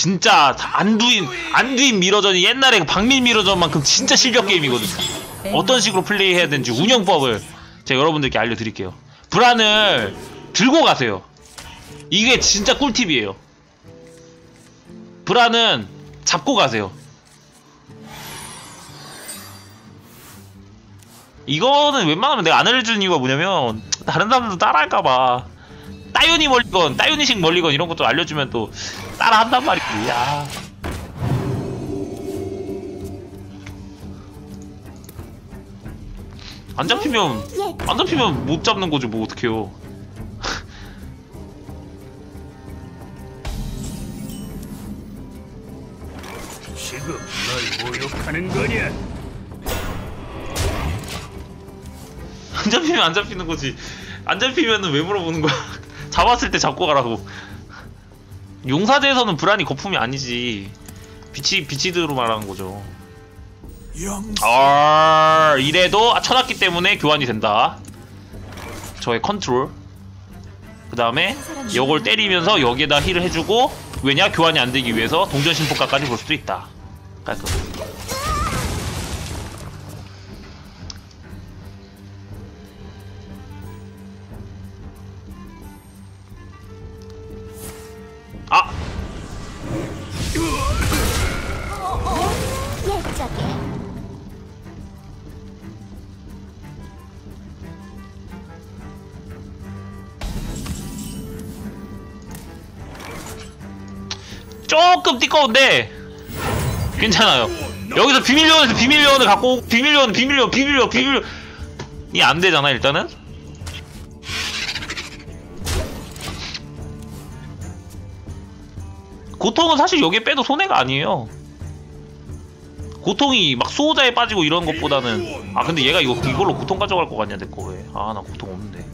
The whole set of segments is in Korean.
진짜 안두인 안두인 미러전이 옛날에 그 박민 미러전만큼 진짜 실력 게임이거든. 어떤 식으로 플레이해야 되는지 운영법을 제가 여러분들께 알려드릴게요. 불안을 들고 가세요. 이게 진짜 꿀팁이에요. 불안은 잡고 가세요. 이거는 웬만하면 내가 안 알려주는 이유가 뭐냐면 다른 사람들도 따라할까봐 따윤이 멀리건 따윤이식 멀리건 이런 것도 알려주면 또 따라 한단 말이지 야. 안 잡히면 안 잡히면 못 잡는 거지 뭐 어떡해요. 지금 널 모욕하는 거냐? 안 잡히면 안 잡히는 거지. 안 잡히면은 왜 물어보는 거야? 잡았을 때 잡고 가라고 용사대에서는 불안이 거품이 아니지. 비치 비치드로 말하는 거죠. 아 이래도 쳐놨기 때문에 교환이 된다. 저의 컨트롤. 그 다음에 이걸 때리면서 여기에다 힐을 해주고 왜냐 교환이 안 되기 위해서 동전 심포가까지 볼 수도 있다. 깔끔 아 조금 띠꺼운데 괜찮아요. 여기서 비밀요원에서 비밀요원을 갖고 오- 비밀요원 비밀요원 비밀요원 비밀요원 이 안 되잖아 일단은. 고통은 사실 여기에 빼도 손해가 아니에요. 고통이 막 수호자에 빠지고 이런 것보다는 아 근데 얘가 이거 이걸로 고통 가져갈 것 같냐 내 거에 아나 고통 없는데.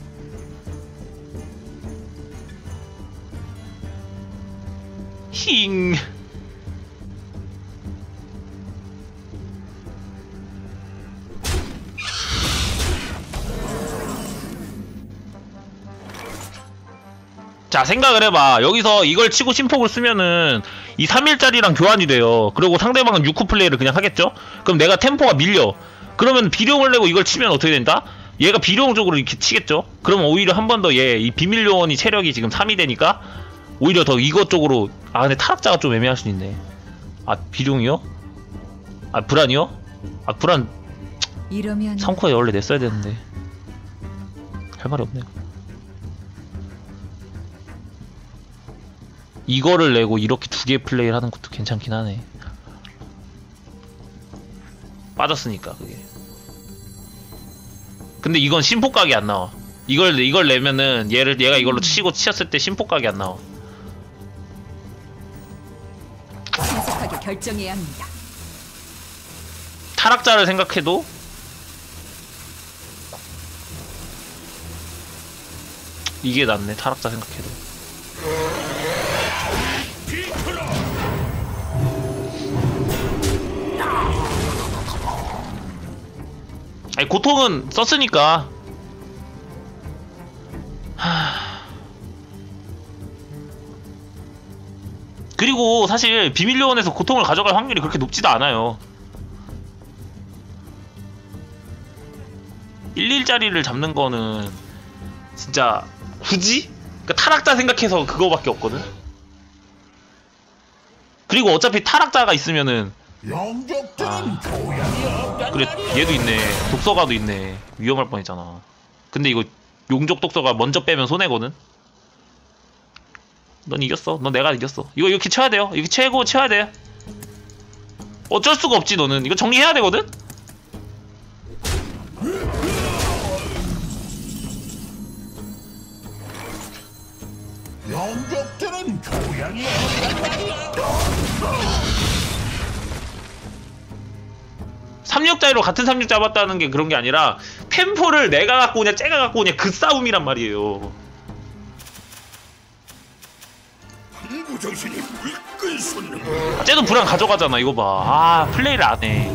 힝 자 생각을 해봐. 여기서 이걸 치고 심폭을 쓰면은 이 3일짜리랑 교환이 돼요. 그리고 상대방은 6호 플레이를 그냥 하겠죠? 그럼 내가 템포가 밀려. 그러면 비룡을 내고 이걸 치면 어떻게 된다? 얘가 비룡 쪽으로 이렇게 치겠죠? 그러면 오히려 한 번 더 얘 이 비밀 요원이 체력이 지금 3이 되니까 오히려 더 이것 쪽으로 아 근데 타락자가 좀 애매할 수 있네. 아 비룡이요? 아 불안이요? 아 불안. 이러면 3코에 원래 냈어야 되는데. 할 말이 없네요 이거를 내고 이렇게 두 개 플레이를 하는 것도 괜찮긴 하네. 빠졌으니까 그게. 근데 이건 심포각이 안 나와. 이걸 이걸 내면은 얘를 얘가 이걸로 치고 치었을 때 심포각이 안 나와. 신속하게 결정해야 합니다. 타락자를 생각해도 이게 낫네 타락자 생각해도 아니 고통은 썼으니까 하... 그리고 사실 비밀 요원에서 고통을 가져갈 확률이 그렇게 높지도 않아요 11짜리를 잡는 거는 진짜 굳이? 그러니까 타락자 생각해서 그거밖에 없거든. 그리고 어차피 타락자가 있으면은 영족들은 교양이 없단 그래 얘도 있네. 독서가도 있네. 위험할 뻔했잖아. 근데 이거 용족 독서가 먼저 빼면 손해거든. 넌 이겼어. 넌 내가 이겼어. 이거 이렇게 쳐야 돼요. 이렇게 채고 쳐야 돼. 어쩔 수가 없지 너는. 이거 정리해야 되거든. 36자리로 같은 36 잡았다는 게 그런 게 아니라 템포를 내가 갖고 오냐 쟤가 갖고 오냐 그 싸움이란 말이에요. 정신이 솟는 아, 쟤도 불안 가져가잖아 이거 봐아 플레이를 안해.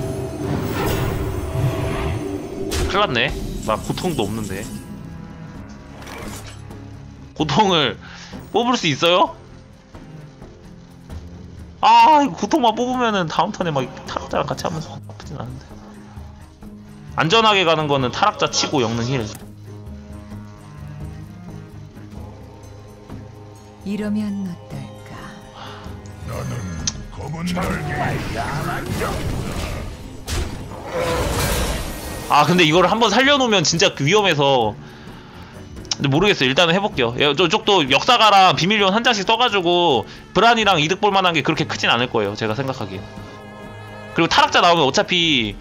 큰일났네. 나 고통도 없는데. 고통을 뽑을 수 있어요? 아 이거 고통만 뽑으면은 다음 턴에 막 타락자랑 같이 하면서 나쁘진 않은데 안전하게 가는 거는 타락자 치고 영능 힐. 이러면 어떨까? 나는 검은 날개. 아 근데 이걸 한번 살려놓으면 진짜 그 위험해서. 근데 모르겠어요. 일단은 해볼게요. 예, 저쪽도 역사가랑 비밀요원 한 장씩 써가지고 브란이랑 이득 볼만한 게 그렇게 크진 않을 거예요. 제가 생각하기엔. 그리고 타락자 나오면 어차피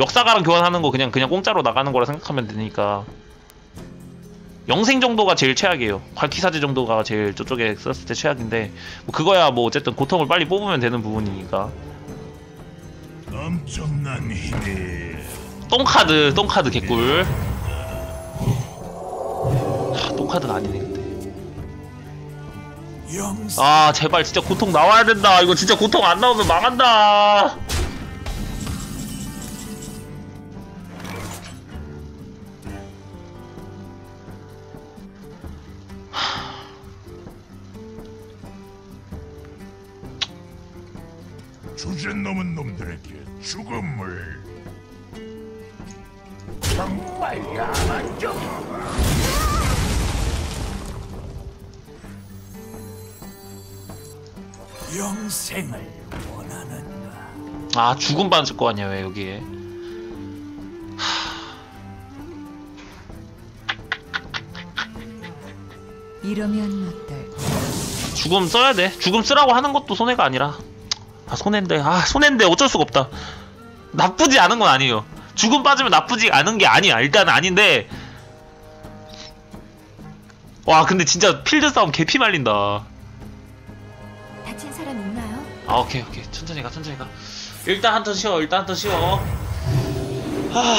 역사가랑 교환하는 거 그냥 그냥 공짜로 나가는 거라 생각하면 되니까 영생 정도가 제일 최악이에요 괄키사제 정도가 제일 저쪽에 썼을 때 최악인데 뭐 그거야 뭐 어쨌든 고통을 빨리 뽑으면 되는 부분이니까 엄청난 힘이 똥카드, 똥카드 개꿀. 하, 똥카드가 아니네, 근데. 아, 제발 진짜 고통 나와야 된다. 이거 진짜 고통 안 나오면 망한다. 주제 넘은 놈들에게 죽음을 정말 야만 좀 영생을 원하는가 아, 죽음 받을 거 아니야, 왜 여기에. 이러면 어떨까? 죽음 써야 돼. 죽음 쓰라고 하는 것도 손해가 아니라. 아, 손해인데. 아, 손해인데 어쩔 수가 없다. 나쁘지 않은 건 아니에요. 죽음 빠지면 나쁘지 않은 게 아니야. 일단 아닌데. 와, 근데 진짜 필드 싸움 개피 말린다. 다친 사람 있나요? 아 오케이 오케이 천천히 가 천천히 가 일단 한 턴 쉬어 일단 한 턴 쉬어 하...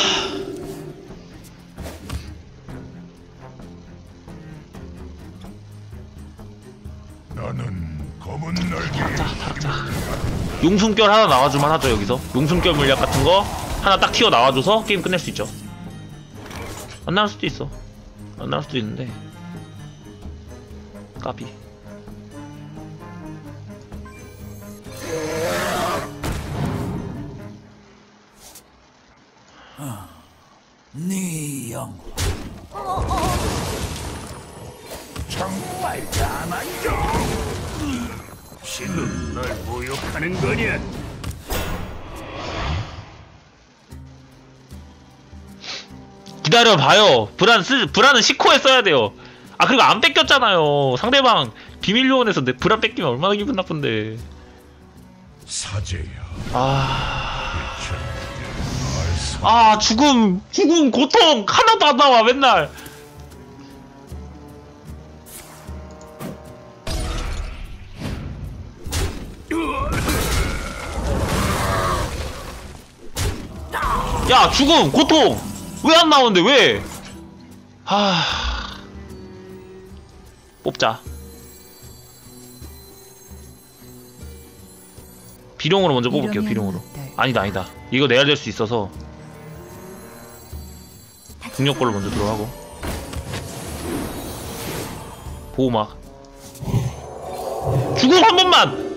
용숨결 하나 나와주면 하죠 여기서. 용숨결 물약 같은 거 하나 딱 튀어 나와줘서 게임 끝낼 수 있죠. 안 나올 수도 있어. 안 나올 수도 있는데. 까비. 네 영혼. 정말 좀 지금 널 모욕하는 거냐? 기다려봐요. 브란 쓰 브란은 시코에 써야 돼요. 아 그리고 안 뺏겼잖아요. 상대방 비밀 요원에서 내 브란 뺏기면 얼마나 기분 나쁜데. 사제야 아... 아 죽음 죽음 고통! 하나도 안 나와 맨날 야 죽음 고통. 왜 안 나오는데 왜? 하. 뽑자. 비룡으로 먼저 뽑을게요 비룡으로. 어떨까? 아니다 아니다. 이거 내야 될 수 있어서 중력골로 먼저 들어가고. 보호막. 죽음 한 번만!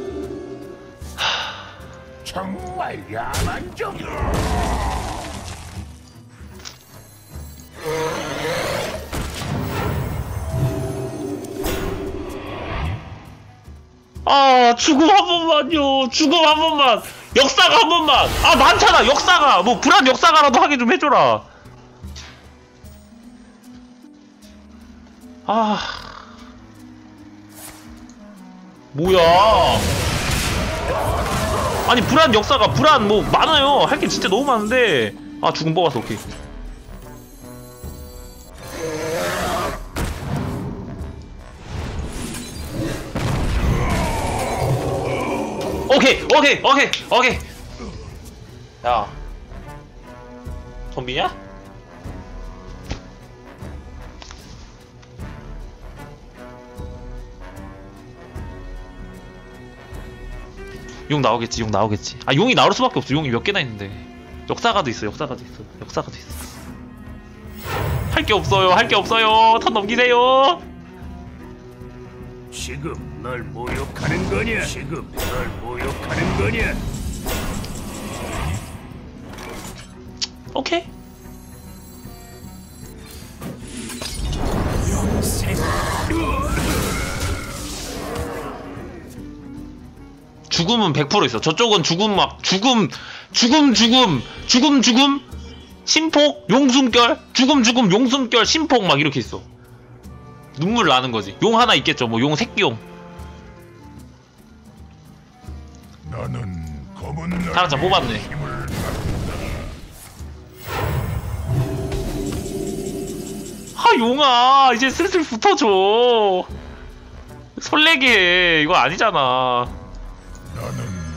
정말 야만 좀 아 죽음 한 번만요. 죽음 한 번만. 역사가 한 번만. 아 많잖아 역사가. 뭐 불안 역사가라도 하게 좀 해줘라. 아. 뭐야? 아니 불안 역사가 불안 뭐 많아요. 할 게 진짜 너무 많은데. 아 죽음 뽑았어. 오케이 오케이 오케이 오케이 오케이. 야 좀비냐? 용 나오겠지 용 나오겠지. 아 용이 나올 수밖에 없어. 용이 몇 개나 있는데. 역사가도 있어 역사가도 있어 역사가도 있어. 할 게 없어요 할 게 없어요. 턴 넘기세요. 지금 널 모욕하는 거냐? 지금 널 모욕하는 거냐? 오케이. 죽음은 100% 있어. 저쪽은 죽음 막 죽음 죽음 죽음 죽음 죽음 심폭 용숨결 죽음 죽음 용숨결 심폭 막 이렇게 있어. 눈물 나는 거지. 용 하나 있겠죠. 뭐 용 새끼용. 나는 검은 날 타락자 뽑았네. 힘을 아 용아 이제 슬슬 붙어줘. 설레게 해. 이거 아니잖아.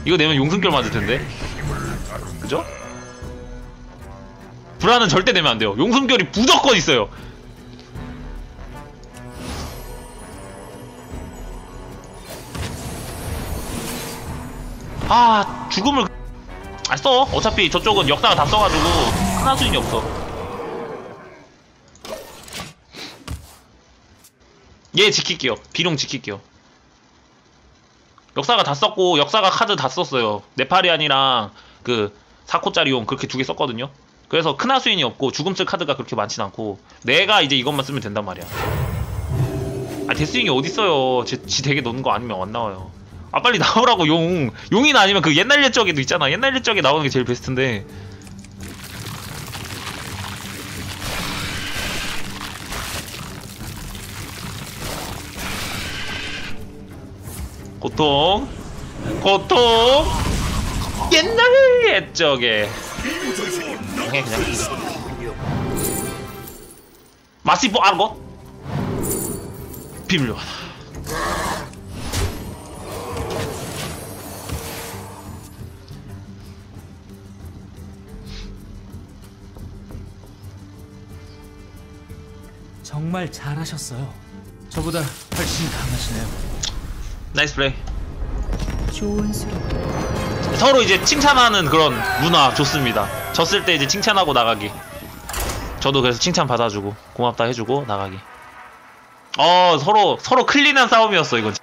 이거 내면 용숨결 맞을 텐데. 그죠? 불안은 절대 내면 안 돼요. 용숨결이 무조건 있어요. 아 죽음을 안 써. 어차피 저쪽은 역사가 다 써가지고 하나 수준이 없어. 얘 지킬게요. 비룡 지킬게요. 역사가 다 썼고 역사가 카드 다 썼어요. 네파리안이랑 그 4코짜리 용 그렇게 두 개 썼거든요. 그래서 크나수인이 없고 죽음 쓸 카드가 그렇게 많진 않고 내가 이제 이것만 쓰면 된단 말이야. 아 데스윙이 어딨어요. 지, 지 되게 넣는 거 아니면 안 나와요. 아 빨리 나오라고 용. 용이나 아니면 그 옛날 옛적에도 있잖아. 옛날 옛적에 나오는 게 제일 베스트인데. 고통 고통 옛날 옛적에 그냥 그냥 마시보 아르고 비밀로 정말 잘하셨어요. 저보다 훨씬 강하시네요. 나이스 플레이. 좋은 수로 서로 이제 칭찬하는 그런 문화 좋습니다. 졌을 때 이제 칭찬하고 나가기. 저도 그래서 칭찬 받아주고 고맙다 해주고 나가기. 어 서로 서로 클린한 싸움이었어 이건